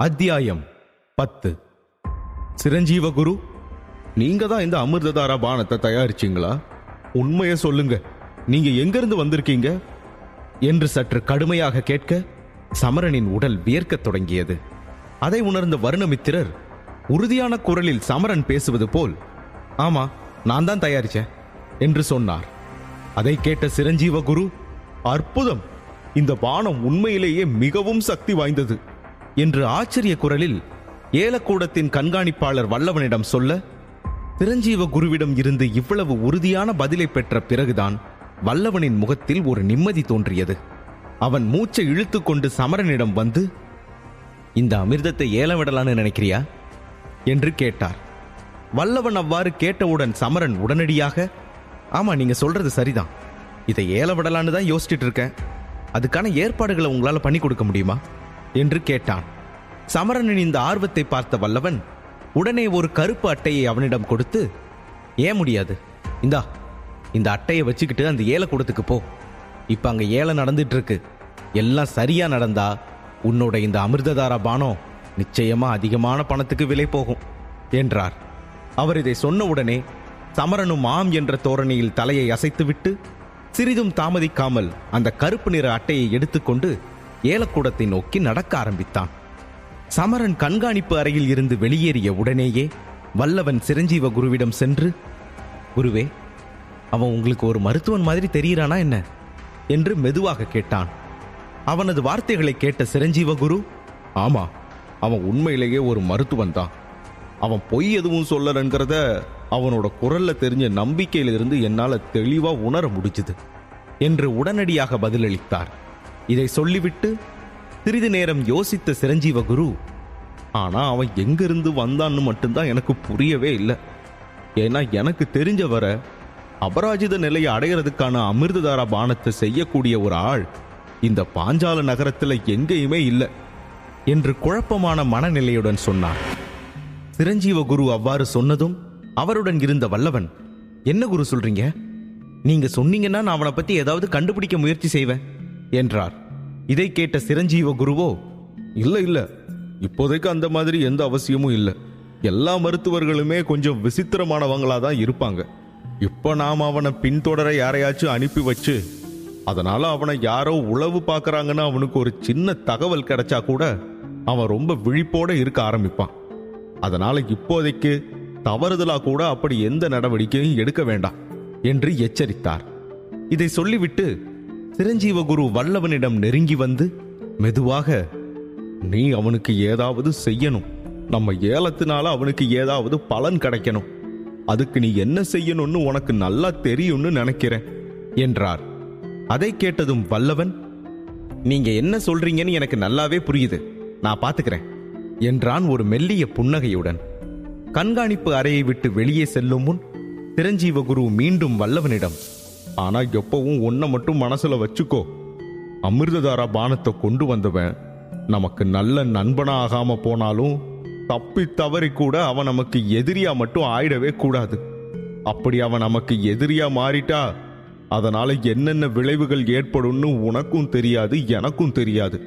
அத்தியாயம் பத்து. சிரஞ்சீவ குரு நீங்க தான் இந்த அமிர்ததாரா பானத்தை தயாரிச்சீங்களா? உண்மையை சொல்லுங்க. நீங்க எங்கிருந்து வந்திருக்கீங்க? என்று சற்று கடுமையாக கேட்க சமரனின் உடல் வியர்க்கத் தொடங்கியது. அதை உணர்ந்த வருணமித்திரர் உறுதியான குரலில் சமரன் பேசுவது போல் ஆமா நான் தான் தயாரிச்சேன் என்று சொன்னார். அதை கேட்ட சிரஞ்சீவ குரு அற்புதம்! இந்த பானம் உண்மையிலேயே மிகவும் சக்தி வாய்ந்தது. என்று ஆச்சரிய குரலில் ஏலக்கூடத்தின் கண்காணிப்பாளர் வல்லவனிடம் சொல்ல பிரஞ்சீவ குருவிடம் இருந்து இவ்வளவு உறுதியான பதிலை பெற்ற பிறகுதான் வல்லவனின் முகத்தில் ஒரு நிம்மதி தோன்றியது. அவன் மூச்சை இழுத்துக்கொண்டு சமரனிடம் வந்து இந்த அமிர்தத்தை ஏலம் விடலான்னு நினைக்கிறியா? என்று கேட்டார். வல்லவன் அவ்வாறு கேட்டவுடன் சமரன் உடனடியாக ஆமா நீங்க சொல்றது சரிதான். இதை ஏல விடலான்னு தான் யோசிச்சுட்டு இருக்கேன். அதுக்கான ஏற்பாடுகளை உங்களால் பண்ணி கொடுக்க முடியுமா? என்று கேட்டான். சமரனின் இந்த ஆர்வத்தை பார்த்த வல்லவன் உடனே ஒரு கருப்பு அட்டையை அவனிடம் கொடுத்து ஏன் முடியாது? இந்தா இந்த அட்டையை வச்சுக்கிட்டு அந்த ஏலக்கூடத்துக்கு போ. இப்போ அங்கே ஏலம் நடந்துட்டு இருக்கு எல்லாம் சரியா நடந்தா உன்னோட இந்த அமிர்ததாரா பானம் நிச்சயமா அதிகமான பணத்துக்கு விலை போகும் என்றார். அவர் இதை சொன்ன உடனே சமரனும் ஆம் என்ற தோரணையில் தலையை அசைத்துவிட்டு சிறிதும் தாமதிக்காமல் அந்த கருப்பு நிற அட்டையை எடுத்துக்கொண்டு ஏலக்கூடத்தை நோக்கி நடக்க ஆரம்பித்தான். சமரன் கண்காணிப்பு அறையில் இருந்து வெளியேறிய உடனேயே வல்லவன் சிரஞ்சீவ குருவிடம் சென்று குருவே அவன் உங்களுக்கு ஒரு மருத்துவன் மாதிரி தெரிகிறானா என்ன? என்று மெதுவாக கேட்டான். அவனது வார்த்தைகளை கேட்ட சிரஞ்சீவ குரு ஆமா அவன் உண்மையிலேயே ஒரு மருத்துவன் தான். அவன் பொய் எதுவும் சொல்லலங்கிறத அவனோட குரல்ல தெரிஞ்ச நம்பிக்கையிலிருந்து என்னால் தெளிவா உணர முடிஞ்சுது என்று உடனடியாக பதிலளித்தார். இதை சொல்லிவிட்டு சிறிது நேரம் யோசித்த சிரஞ்சீவ குரு ஆனா அவன் எங்கிருந்து வந்தான்னு மட்டும்தான் எனக்கு புரியவே இல்லை. ஏன்னா எனக்கு தெரிஞ்ச வர அபராஜித நிலையை அடையிறதுக்கான அமிர்ததாரா பானத்தை செய்யக்கூடிய ஒரு ஆள் இந்த பாஞ்சால நகரத்துல எங்கேயுமே இல்லை என்று குழப்பமான மனநிலையுடன் சொன்னான். சிரஞ்சீவ குரு அவ்வாறு சொன்னதும் அவருடன் இருந்த வல்லவன் என்ன குரு சொல்றீங்க? நீங்க சொன்னீங்கன்னா நான் அவனை பத்தி ஏதாவது கண்டுபிடிக்க முயற்சி செய்வேன். என்றார். இதை கேட்ட சிரஞ்சீவ குருவோ இல்லை இல்லை. இப்போதைக்கு அந்த மாதிரி எந்த அவசியமும் இல்லை. எல்லா மருத்துவர்களுமே கொஞ்சம் விசித்திரமானவங்களா தான் இருப்பாங்க. இப்போ நாம் அவனை பின்தொடர யாரையாச்சும் அனுப்பி வச்சு அதனால அவனை யாரோ உளவு பார்க்குறாங்கன்னு அவனுக்கு ஒரு சின்ன தகவல் கிடைச்சா கூட அவன் ரொம்ப விழிப்போட இருக்க ஆரம்பிப்பான். அதனால இப்போதைக்கு தவறுதலா கூட அப்படி எந்த நடவடிக்கையும் எடுக்க வேண்டாம் என்று எச்சரித்தார். இதை சொல்லிவிட்டு சிரஞ்சீவ குரு வல்லவனிடம் நெருங்கி வந்து மெதுவாக நீ அவனுக்கு ஏதாவது செய்யணும். நம்ம ஏலத்தினால அவனுக்கு ஏதாவது பலன் கிடைக்கணும். அதுக்கு நீ என்ன செய்யணும்னு உனக்கு நல்லா தெரியும்னு நினைக்கிறேன் என்றார். அதை கேட்டதும் வல்லவன் நீங்க என்ன சொல்றீங்கன்னு எனக்கு நல்லாவே புரியுது. நான் பாத்துக்கிறேன் என்றான் ஒரு மெல்லிய புன்னகையுடன். கண்காணிப்பு அறையை விட்டு வெளியே செல்லும் முன் சிரஞ்சீவ குரு மீண்டும் வல்லவனிடம் ஆனா எப்பவும் ஒன்ன மட்டும் மனசுல வச்சுக்கோ. அமிர்ததாரா பானத்தை கொண்டு வந்தவன் நமக்கு நல்ல நண்பனா ஆகாம போனாலும் தப்பி தவறி கூட அவன் நமக்கு எதிரியா மட்டும் ஆயிடவே கூடாது. அப்படி அவன் நமக்கு எதிரியா மாறிட்டா அதனால என்னென்ன விளைவுகள் ஏற்படும்னு உனக்கும் தெரியாது எனக்கும் தெரியாது.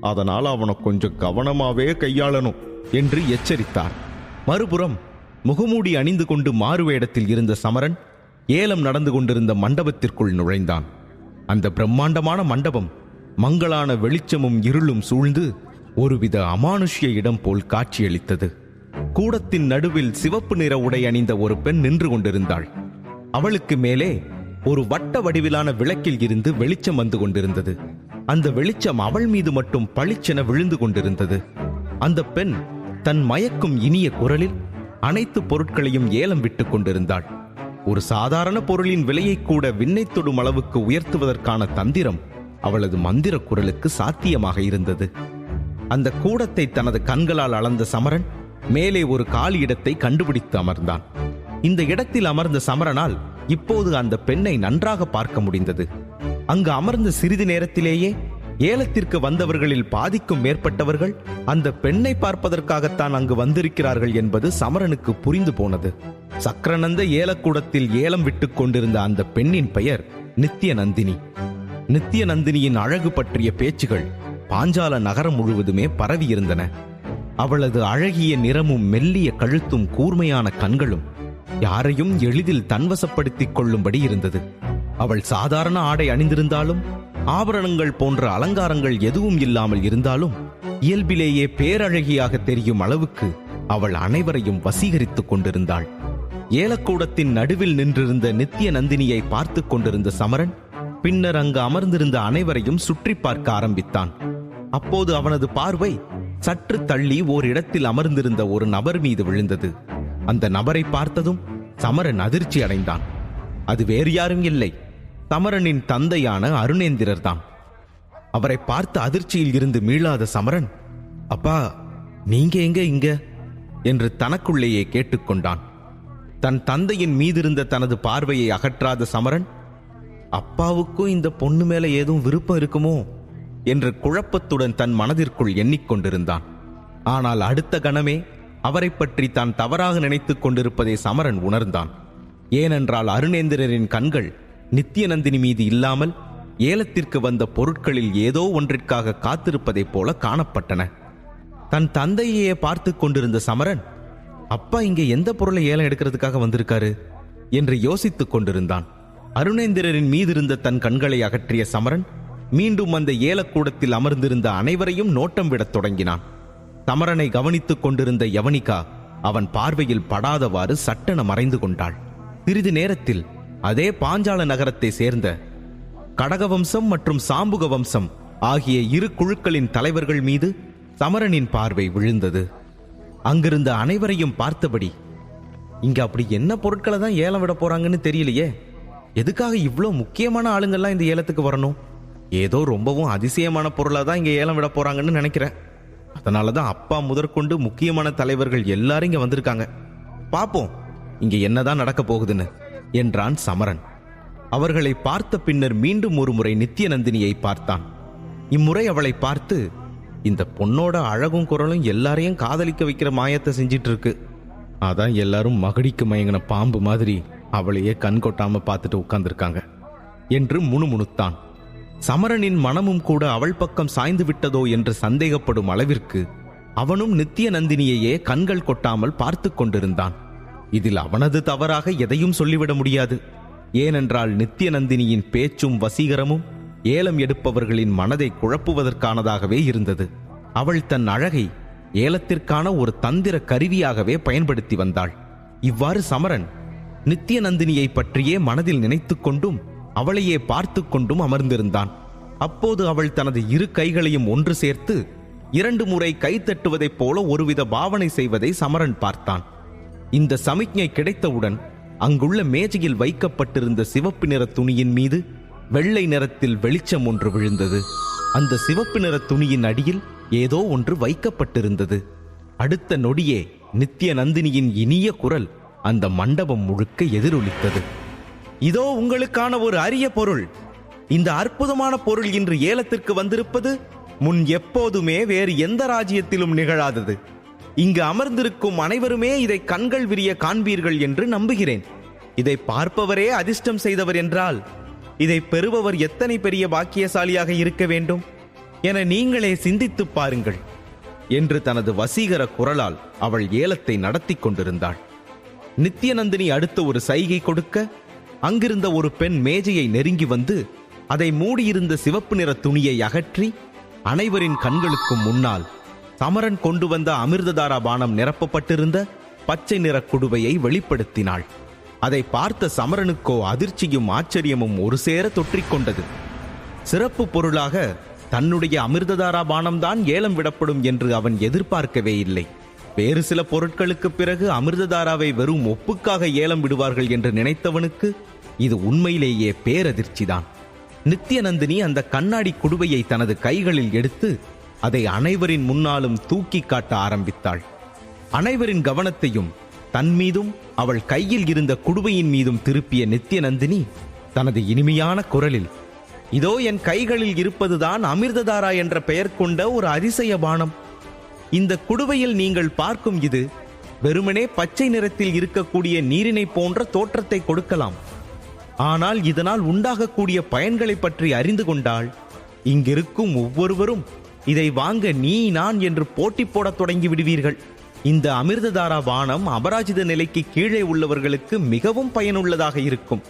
அதனால் அவனை கொஞ்சம் கவனமாவே கையாளணும் என்று எச்சரித்தார். மறுபுறம் முகமூடி அணிந்து கொண்டு மாறுவேடத்தில் இருந்த சமரன் ஏலம் நடந்து கொண்டிருந்த மண்டபத்திற்குள் நுழைந்தான். அந்த பிரம்மாண்டமான மண்டபம் மங்களான வெளிச்சமும் இருளும் சூழ்ந்து ஒருவித அமானுஷ்ய இடம் போல் காட்சியளித்தது. கூடத்தின் நடுவில் சிவப்பு நிற உடை அணிந்த ஒரு பெண் நின்று கொண்டிருந்தாள். அவளுக்கு மேலே ஒரு வட்ட வடிவிலான விளக்கில் இருந்து வெளிச்சம் வந்து கொண்டிருந்தது. அந்த வெளிச்சம் அவள் மீது மட்டும் பளிச்சென விழுந்து கொண்டிருந்தது. அந்த பெண் தன் மயக்கும் இனிய குரலில் அனைத்து பொருட்களையும் ஏலம் விட்டுக் கொண்டிருந்தாள். ஒரு சாதாரண பொருளின் விலையை கூட விண்ணை தொடும் அளவுக்கு உயர்த்துவதற்கான தந்திரம் அவளது மந்திர குரலுக்கு சாத்தியமாக இருந்தது. அந்த கூடத்தை தனது கண்களால் அளந்த சமரன் மேலே ஒரு காலி இடத்தை கண்டுபிடித்து அமர்ந்தான். இந்த இடத்தில் அமர்ந்த சமரனால் இப்போது அந்த பெண்ணை நன்றாக பார்க்க முடிந்தது. அங்கு அமர்ந்த சிறிது நேரத்திலேயே ஏலத்திற்கு வந்தவர்களில் பாதிக்கும் மேற்பட்டவர்கள் அந்த பெண்ணை பார்ப்பதற்காகத்தான் அங்கு வந்திருக்கிறார்கள் என்பது சமரனுக்கு புரிந்து போனது. சக்கரநந்த ஏலக்கூடத்தில் ஏலம் விட்டுக் கொண்டிருந்த அந்த பெண்ணின் பெயர் நித்திய நந்தினி நித்திய நந்தினியின் அழகு பற்றிய பேச்சுகள் பாஞ்சால நகரம் முழுவதுமே பரவியிருந்தன. அவளது அழகிய நிறமும் மெல்லிய கழுத்தும் கூர்மையான கண்களும் யாரையும் எளிதில் தன்வசப்படுத்திக் கொள்ளும்படி இருந்தது. அவள் சாதாரண ஆடை அணிந்திருந்தாலும் ஆபரணங்கள் போன்ற அலங்காரங்கள் எதுவும் இல்லாமல் இருந்தாலும் இயல்பிலேயே பேரழகியாக தெரியும் அளவுக்கு அவள் அனைவரையும் வசீகரித்துக் கொண்டிருந்தாள். ஏலக்கூடத்தின் நடுவில் நின்றிருந்த நித்திய நந்தினியை பார்த்துக் கொண்டிருந்த சமரன் பின்னர் அங்கு அமர்ந்திருந்த அனைவரையும் சுற்றி பார்க்க ஆரம்பித்தான். அப்போது அவனது பார்வை சற்று தள்ளி ஓர் இடத்தில் அமர்ந்திருந்த ஒரு நபர் மீது விழுந்தது. அந்த நபரை பார்த்ததும் சமரன் அதிர்ச்சி அடைந்தான். அது வேறு யாரும் இல்லை. சமரனின் தந்தையான அருணேந்திரர் தான் அவரை பார்த்து அதிர்ச்சியில் இருந்து மீளாத சமரன் அப்பா நீங்க எங்க இங்க? என்று தனக்குள்ளேயே கேட்டுக்கொண்டான் தன் தந்தையின் மீதிருந்த தனது பார்வையை அகற்றாத சமரன் அப்பாவுக்கும் இந்த பொண்ணு மேல ஏதும் விருப்பம் இருக்குமோ? என்று குழப்பத்துடன் தன் மனதிற்குள் எண்ணிக்கொண்டிருந்தான் ஆனால் அடுத்த கணமே அவரை பற்றி தான் தவறாக நினைத்துக் கொண்டிருப்பதை சமரன் உணர்ந்தான். ஏனென்றால் அருணேந்திரரின் கண்கள் நித்தியநந்தினி மீது இல்லாமல் ஏலத்திற்கு வந்த பொருட்களில் ஏதோ ஒன்றிற்காக காத்திருப்பதைப் போல காணப்பட்டன. தன் தந்தையே பார்த்து கொண்டிருந்த சமரன் அப்பா இங்கே எந்த பொருளை ஏலம் எடுக்கிறதுக்காக வந்திருக்காரு? என்று யோசித்துக் கொண்டிருந்தான். அருணேந்திரரின் மீதிருந்த தன் கண்களை அகற்றிய சமரன் மீண்டும் அந்த ஏலக்கூடத்தில் அமர்ந்திருந்த அனைவரையும் நோட்டம் விடத் தொடங்கினான். சமரனை கவனித்துக் கொண்டிருந்த யவனிகா அவன் பார்வையில் படாதவாறு சட்டென மறைந்து கொண்டாள். சிறிது நேரத்தில் அதே பாஞ்சால நகரத்தை சேர்ந்த கடகவம்சம் மற்றும் சாம்புக வம்சம் ஆகிய இரு குழுக்களின் தலைவர்கள் மீது சமரனின் பார்வை விழுந்தது. அங்கிருந்த அனைவரையும் பார்த்தபடி இங்க அப்படி என்ன பொருட்களை தான் ஏலம் விட போறாங்கன்னு தெரியலையே. எதுக்காக இவ்வளோ முக்கியமான ஆளுங்கள்லாம் இந்த ஏலத்துக்கு வரணும்? ஏதோ ரொம்பவும் அதிசயமான பொருளை தான் இங்கே ஏலம் விட போறாங்கன்னு நினைக்கிறேன். அதனால தான் அப்பா முதற்கொண்டு முக்கியமான தலைவர்கள் எல்லாரும் இங்கே வந்திருக்காங்க. பார்ப்போம் இங்கே என்னதான் நடக்க போகுதுன்னு. என்றான் சமரன். அவர்களை பார்த்த பின்னர் மீண்டும் ஒரு முறை நித்தியநந்தினியை பார்த்தான். இம்முறை அவளை பார்த்து இந்த பொண்ணோட அழகும் குரலும் எல்லாரையும் காதலிக்க வைக்கிற மாயத்தை செஞ்சிட்டு இருக்கு அதான் எல்லாரும் மகடிக்கு மயங்கின பாம்பு மாதிரி அவளையே கண் கொட்டாம பார்த்துட்டு உட்கார்ந்துருக்காங்க என்று முணுமுணுத்தான். சமரனின் மனமும் கூட அவள் பக்கம் சாய்ந்து விட்டதோ என்று சந்தேகப்படும் அளவிற்கு அவனும் நித்திய நந்தினியையே கண்கள் கொட்டாமல் பார்த்து கொண்டிருந்தான். இதில் அவனது தவறாக எதையும் சொல்லிவிட முடியாது. ஏனென்றால் நித்திய நந்தினியின் பேச்சும் வசீகரமும் ஏலம் எடுப்பவர்களின் மனதை குழப்புவதற்கானதாகவே இருந்தது. அவள் தன் அழகை ஏலத்திற்கான ஒரு தந்திர கருவியாகவே பயன்படுத்தி வந்தாள். இவ்வாறு சமரன் நித்திய நந்தினியை பற்றியே மனதில் நினைத்துக்கொண்டும் அவளையே பார்த்து கொண்டும் அமர்ந்திருந்தான். அப்போது அவள் தனது இரு கைகளையும் ஒன்று சேர்த்து இரண்டு முறை கை தட்டுவதைப் போல ஒருவித பாவனை செய்வதை சமரன் பார்த்தான். இந்த சமிக்ஞை கிடைத்தவுடன் அங்குள்ள மேஜையில் வைக்கப்பட்டிருந்த சிவப்பு நிற துணியின் மீது வெள்ளை நிறத்தில் வெளிச்சம் ஒன்று விழுந்தது. அந்த சிவப்பு நிற துணியின் அடியில் ஏதோ ஒன்று வைக்கப்பட்டிருந்தது. அடுத்த நொடியே நித்திய நந்தினியின் இனிய குரல் அந்த மண்டபம் முழுக்க எதிரொலித்தது. இதோ உங்களுக்கான ஒரு அரிய பொருள். இந்த அற்புதமான பொருள் இன்று ஏலத்திற்கு வந்திருப்பது முன் எப்போதுமே வேறு எந்த ராஜ்யத்திலும் நிகழாதது. இங்கு அமர்ந்திருக்கும் அனைவருமே இதை கண்கள் விரிய காண்பீர்கள் என்று நம்புகிறேன். இதை பார்ப்பவரே அதிர்ஷ்டம் செய்தவர் என்றால் இதை பெறுபவர் எத்தனை பெரிய பாக்கியசாலியாக இருக்க வேண்டும்? என நீங்களே சிந்தித்துப் பாருங்கள் என்று தனது வசீகர குரலால் அவள் ஏலத்தை நடத்தி கொண்டிருந்தாள். நித்யநந்தினி அடுத்த ஒரு சைகை கொடுக்க அங்கிருந்த ஒரு பெண் மேஜையை நெருங்கி வந்து அதை மூடியிருந்த சிவப்பு நிற துணியை அகற்றி அனைவரின் கண்களுக்கும் முன்னால் சமரன் கொண்டு வந்த அமிர்ததாரா பானம் நிரப்பப்பட்டிருந்த பச்சை நிற குடுவையை வெளிப்படுத்தினாள். அதை பார்த்த சமரனுக்கோ அதிர்ச்சியும் ஆச்சரியமும் ஒரு சேர தொற்றிக்கொண்டது. சிறப்பு பொருளாக தன்னுடைய அமிர்ததாரா பானம்தான் ஏலம் விடப்படும் என்று அவன் எதிர்பார்க்கவே இல்லை. வேறு சில பொருட்களுக்கு பிறகு அமிர்ததாராவை வெறும் ஒப்புக்காக ஏலம் விடுவார்கள் என்று நினைத்தவனுக்கு இது உண்மையிலேயே பேரதிர்ச்சிதான். நித்யநந்தினி அந்த கண்ணாடி குடுவையை தனது கைகளில் எடுத்து அதை அனைவரின் முன்னாலும் தூக்கி காட்ட ஆரம்பித்தாள். அனைவரின் கவனத்தையும் தன் மீதும் அவள் கையில் இருந்த குடுவையின் மீதும் திருப்பிய நித்யநந்தினி தனது இனிமையான குரலில் இதோ என் கைகளில் இருப்பதுதான் அமிர்ததாரா என்ற பெயர் கொண்ட ஒரு அதிசய பானம். இந்த குடுவையில் நீங்கள் பார்க்கும் இது வெறுமனே பச்சை நிறத்தில் இருக்கக்கூடிய நீரினை போன்ற தோற்றத்தை கொடுக்கலாம். ஆனால் இதனால் உண்டாகக்கூடிய பயன்களை பற்றி அறிந்து கொண்டால் இங்கிருக்கும் ஒவ்வொருவரும் இதை வாங்க நீ நான் என்று போட்டி போடத் தொடங்கி விடுவீர்கள். இந்த அமிர்ததாரா பானம் அபராஜித நிலைக்கு கீழே உள்ளவர்களுக்கு மிகவும் பயனுள்ளதாக இருக்கும்.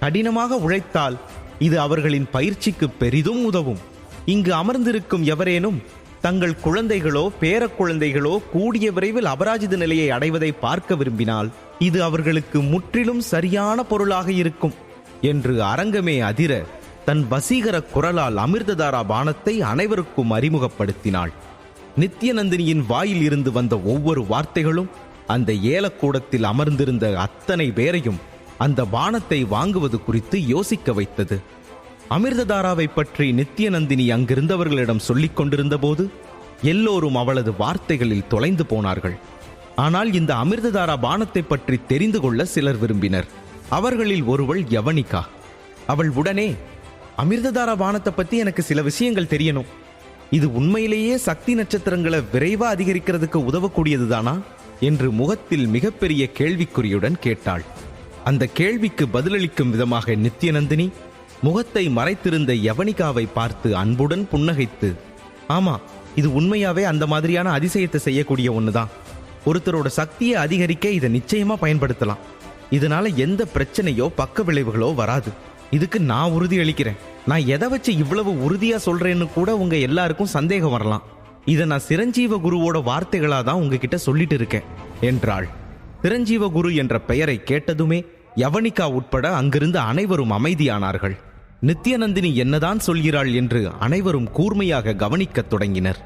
கடினமாக உழைத்தால் இது அவர்களின் பயிற்சிக்கு பெரிதும் உதவும். இங்கு அமர்ந்திருக்கும் எவரேனும் தங்கள் குழந்தைகளோ பேர குழந்தைகளோ கூடிய விரைவில் அபராஜித நிலையை அடைவதை பார்க்க விரும்பினால் இது அவர்களுக்கு முற்றிலும் சரியான பொருளாக இருக்கும் என்று அரங்கமே அதிர தன் வசீகர குரலால் அமிர்ததாரா பானத்தை அனைவருக்கும் அறிமுகப்படுத்தினாள். நித்யநந்தினியின் வாயில் இருந்து வந்த ஒவ்வொரு வார்த்தைகளும் அந்த ஏலக்கூடத்தில் அமர்ந்திருந்த அத்தனை பேரையும் அந்த பானத்தை வாங்குவது குறித்து யோசிக்க வைத்தது. அமிர்ததாராவை பற்றி நித்யநந்தினி அங்கிருந்தவர்களிடம் சொல்லிக் கொண்டிருந்த போது எல்லோரும் அவளது வார்த்தைகளில் தொலைந்து போனார்கள். ஆனால் இந்த அமிர்ததாரா பானத்தை பற்றி தெரிந்து கொள்ள சிலர் விரும்பினர். அவர்களில் ஒருவள் யவனிகா. அவள் உடனே அமிர்ததார வானத்தை பத்தி எனக்கு சில விஷயங்கள் தெரியணும். இது உண்மையிலேயே சக்தி நட்சத்திரங்களை விரைவா அதிகரிக்கிறதுக்கு உதவக்கூடியதுதானா? என்று முகத்தில் மிகப்பெரிய கேள்விக்குறியுடன் கேட்டாள். அந்த கேள்விக்கு பதிலளிக்கும் விதமாக நித்யநந்தினி முகத்தை மறைத்திருந்த யவனிகாவை பார்த்து அன்புடன் புன்னகைத்து ஆமா இது உண்மையாவே அந்த மாதிரியான அதிசயத்தை செய்யக்கூடிய ஒண்ணுதான். ஒருத்தரோட சக்தியை அதிகரிக்க இதை நிச்சயமா பயன்படுத்தலாம். இதனால எந்த பிரச்சனையோ பக்க விளைவுகளோ வராது. இதுக்கு நான் உறுதி அளிக்கிறேன். நான் எதை வச்சு இவ்வளவு உறுதியா சொல்றேன்னு கூட உங்க எல்லாருக்கும் சந்தேகம் வரலாம். இதை நான் சிரஞ்சீவ குருவோட வார்த்தைகளா தான் உங்ககிட்ட சொல்லிட்டு இருக்கேன் என்றாள். சிரஞ்சீவ குரு என்ற பெயரை கேட்டதுமே யவனிகா உட்பட அங்கிருந்து அனைவரும் அமைதியானார்கள். நித்யநந்தினி என்னதான் சொல்கிறாள் என்று அனைவரும் கூர்மையாக கவனிக்கத் தொடங்கினர்.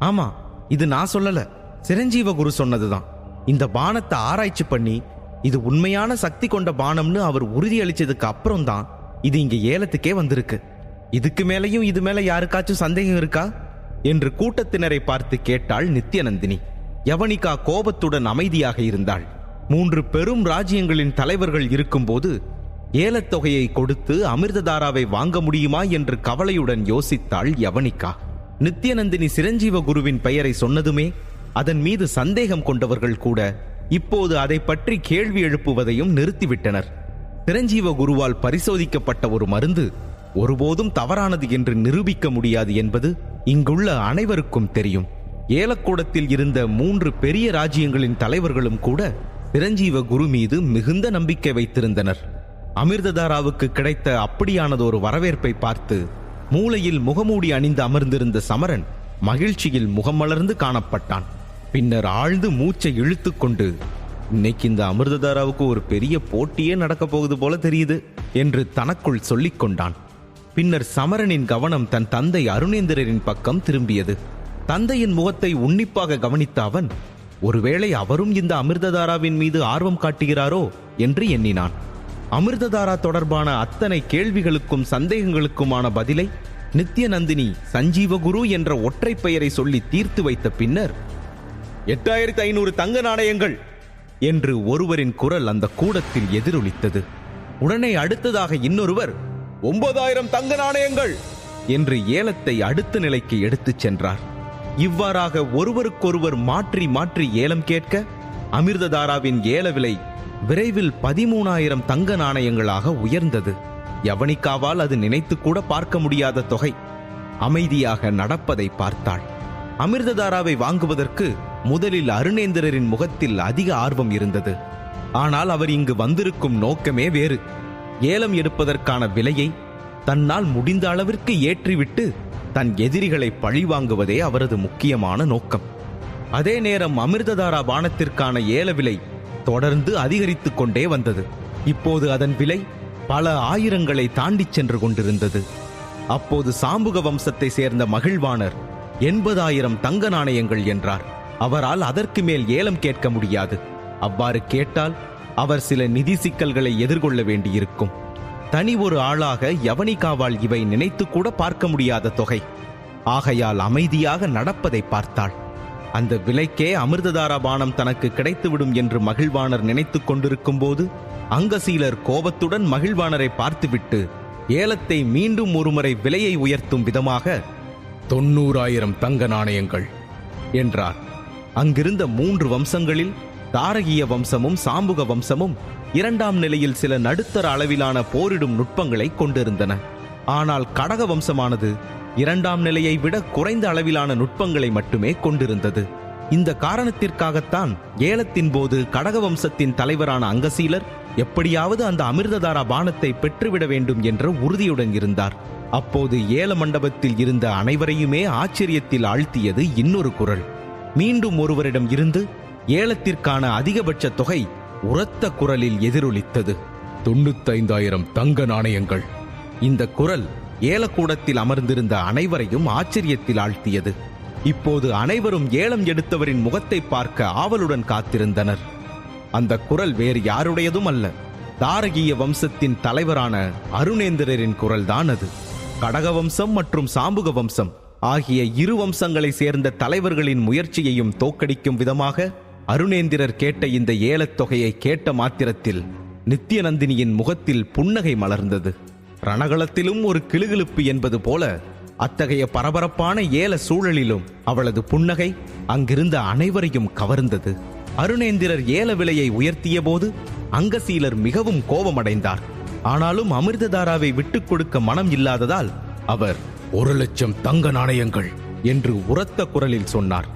ஆமா இது நான் சொல்லல. சிரஞ்சீவ குரு சொன்னதுதான். இந்த பானத்தை ஆராய்ச்சி பண்ணி இது உண்மையான சக்தி கொண்ட பானம்னு அவர் உறுதியளிச்சதுக்கு அப்புறம் தான் இது இங்க ஏலத்துக்கே வந்திருக்கு. இதுக்கு மேலையும் இது மேல யாருக்காச்சும் சந்தேகம் இருக்கா? என்று கூட்டத்தினரை பார்த்து கேட்டாள் நித்யநந்தினி யவனிகா கோபத்துடன் அமைதியாக இருந்தாள். மூன்று பெரும் ராஜ்யங்களின் தலைவர்கள் இருக்கும்போது ஏலத்தொகையை கொடுத்து அமிர்ததாராவை வாங்க முடியுமா என்று கவலையுடன் யோசித்தாள் யவனிகா. நித்யநந்தினி சிரஞ்சீவ குருவின் பெயரை சொன்னதுமே அதன் மீது சந்தேகம் கொண்டவர்கள் கூட இப்போது அதை பற்றி கேள்வி எழுப்புவதையும் நிறுத்திவிட்டனர். சிரஞ்சீவ குருவால் பரிசோதிக்கப்பட்ட ஒரு மருந்து ஒருபோதும் தவறானது என்று நிரூபிக்க முடியாது என்பது இங்குள்ள அனைவருக்கும் தெரியும். ஏலக்கூடத்தில் இருந்த மூன்று பெரிய ராஜ்யங்களின் தலைவர்களும் கூட சிரஞ்சீவ குரு மீது மிகுந்த நம்பிக்கை வைத்திருந்தனர். அமிர்ததாராவுக்கு கிடைத்த அப்படியானதொரு வரவேற்பை பார்த்து மூலையில் முகமூடி அணிந்து அமர்ந்திருந்த சமரன் மகிழ்ச்சியில் முகமலர்ந்து காணப்பட்டான். பின்னர் ஆழ்ந்து மூச்சை இழுத்துக்கொண்டு இன்னைக்கு இந்த அமிர்ததாராவுக்கு ஒரு பெரிய போட்டியே நடக்கப் போகுது போல தெரியுது என்று தனக்குள் சொல்லிக் கொண்டான். பின்னர் சமரனின் கவனம் தன் தந்தை அருணேந்திரரின் பக்கம் திரும்பியது. தந்தையின் முகத்தை உன்னிப்பாக கவனித்த அவன் ஒருவேளை அவரும் இந்த அமிர்ததாராவின் மீது ஆர்வம் காட்டுகிறாரோ? என்று எண்ணினான். அமிர்ததாரா தொடர்பான அத்தனை கேள்விகளுக்கும் சந்தேகங்களுக்குமான பதிலை நித்யநந்தினி சஞ்சீவகுரு என்ற ஒற்றை பெயரை சொல்லி தீர்த்து வைத்த பின்னர் எட்டாயிரத்தி ஐநூறு தங்க நாணயங்கள் என்று ஒருவரின் குரல் அந்த கூடத்தில் எதிரொலித்தது. உடனே அடுத்ததாக இன்னொருவர் ஒன்பதாயிரம் தங்க நாணயங்கள்! என்று ஏலத்தை அடுத்த நிலைக்கு எடுத்துச் சென்றார். இவ்வாறாக ஒருவருக்கொருவர் மாற்றி மாற்றி ஏலம் கேட்க அமிர்ததாராவின் ஏல விலை விரைவில் பதிமூணாயிரம் தங்க நாணயங்களாக உயர்ந்தது. யவனிக்காவால் அது நினைத்து கூட பார்க்க முடியாத தொகை. அமைதியாக நடப்பதை பார்த்தாள். அமிர்ததாராவை வாங்குவதற்கு முதலில் அருணேந்திரரின் முகத்தில் அதிக ஆர்வம் இருந்தது. ஆனால் அவர் இங்கு வந்திருக்கும் நோக்கமே வேறு. ஏலம் எடுப்பதற்கான விலையை தன்னால் முடிந்த அளவிற்கு ஏற்றிவிட்டு தன் எதிரிகளை பழிவாங்குவதே அவரது முக்கியமான நோக்கம். அதே நேரம் அமிர்ததாரா பானத்திற்கான ஏல விலை தொடர்ந்து அதிகரித்துக் கொண்டே வந்தது. இப்போது அதன் விலை பல ஆயிரங்களை தாண்டிச் சென்று கொண்டிருந்தது. அப்போது சாம்புக வம்சத்தை சேர்ந்த மகிழ்வாணர் எண்பதாயிரம் தங்க நாணயங்கள் என்றார். அவரால் அதற்கு மேல் ஏலம் கேட்க முடியாது. அவ்வாறு கேட்டால் அவர் சில நிதி சிக்கல்களை எதிர்கொள்ள வேண்டியிருக்கும். தனி ஒரு ஆளாக யவனிகாவால் இவை நினைத்து கூட பார்க்க முடியாத தொகை. ஆகையால் அமைதியாக நடப்பதை பார்த்தாள். அந்த விலைக்கே அமிர்ததாரா பானம் தனக்கு கிடைத்துவிடும் என்று மகிழ்வாணர் நினைத்துக் கொண்டிருக்கும் போது அங்கசீலர் கோபத்துடன் மகிழ்வாணரை பார்த்துவிட்டு ஏலத்தை மீண்டும் ஒருமுறை விலையை உயர்த்தும் விதமாக தொண்ணூறாயிரம் தங்க நாணயங்கள் என்றார். அங்கிருந்த மூன்று வம்சங்களில் தாரகிய வம்சமும் சாம்புக வம்சமும் இரண்டாம் நிலையில் சில நடுத்தர அளவிலான போரிடும் நுட்பங்களை கொண்டிருந்தன. ஆனால் கடக வம்சமானது இரண்டாம் நிலையை விட குறைந்த அளவிலான நுட்பங்களை மட்டுமே கொண்டிருந்தது. இந்த காரணத்திற்காகத்தான் ஏலத்தின் போது கடக வம்சத்தின் தலைவரான அங்கசீலர் எப்படியாவது அந்த அமிர்ததாரா பானத்தை பெற்றுவிட வேண்டும் என்ற உறுதியுடன் இருந்தார். அப்போது ஏல மண்டபத்தில் இருந்த அனைவரையுமே ஆச்சரியத்தில் ஆழ்த்தியது இன்னொரு குரல். மீண்டும் ஒருவரிடம் இருந்து ஏலத்திற்கான அதிகபட்ச தொகை உரத்த குரலில் எதிரொலித்தது. தொண்ணூத்தைந்தாயிரம் தங்க நாணயங்கள். இந்த குரல் ஏலக்கூடத்தில் அமர்ந்திருந்த அனைவரையும் ஆச்சரியத்தில் ஆழ்த்தியது. இப்போது அனைவரும் ஏலம் எடுத்தவரின் முகத்தை பார்க்க ஆவலுடன் காத்திருந்தனர். அந்த குரல் வேறு யாருடையதும் அல்ல. தாரகீய வம்சத்தின் தலைவரான அருணேந்திரரின் குரல்தான் அது. கடக வம்சம் மற்றும் சாம்புக வம்சம் ஆகிய இரு வம்சங்களை சேர்ந்த தலைவர்களின் முயற்சியையும் தோக்கடிக்கும் விதமாக அருணேந்திரர் கேட்ட இந்த ஏலத்தொகையை கேட்ட மாத்திரத்தில் நித்யநந்தினியின் முகத்தில் புன்னகை மலர்ந்தது. ரணகளத்திலும் ஒரு கிளுகிழுப்பு என்பது போல அத்தகைய பரபரப்பான ஏல சூழலிலும் அவளது புன்னகை அங்கிருந்த அனைவரையும் கவர்ந்தது. அருணேந்திரர் ஏல விலையை உயர்த்திய போது அங்கசீலர் மிகவும் கோபமடைந்தார். ஆனாலும் அமிர்ததாராவை விட்டுக் கொடுக்க மனம் இல்லாததால் அவர் ஒரு லட்சம் தங்க நாணயங்கள் என்று உரத்த குரலில் சொன்னார்.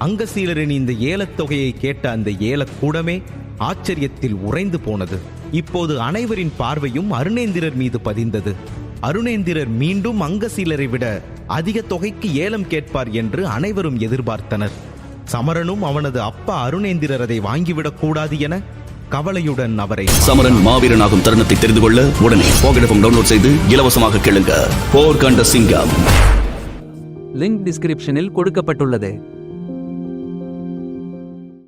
அங்கசீலரின் இந்த ஏலத்தொகையை கேட்ட அந்த ஏலக்கூடமே ஆச்சரியத்தில் உறைந்து போனது. இப்போது அனைவரின் பார்வையும் அருணேந்திரர் மீது பதிந்தது. அருணேந்திரர் மீண்டும் அங்கசீலரை விட அதிக தொகைக்கு ஏலம் கேட்பார் என்று அனைவரும் எதிர்பார்த்தனர். சமரனும் அவனது அப்பா அருணேந்திரர் அதை வாங்கிவிடக் கூடாது என கவலையுடன் அவரை சமரன் மாவீரனாகும் தருணத்தை தெரிந்து கொள்ள உடனே போகடஃபம் டவுன்லோட் செய்து இலவசமாக கேளுங்க. போர் கண்ட சிங்கம். லிங்க் டிஸ்கிரிப்ஷனில் கொடுக்கப்பட்டுள்ளது.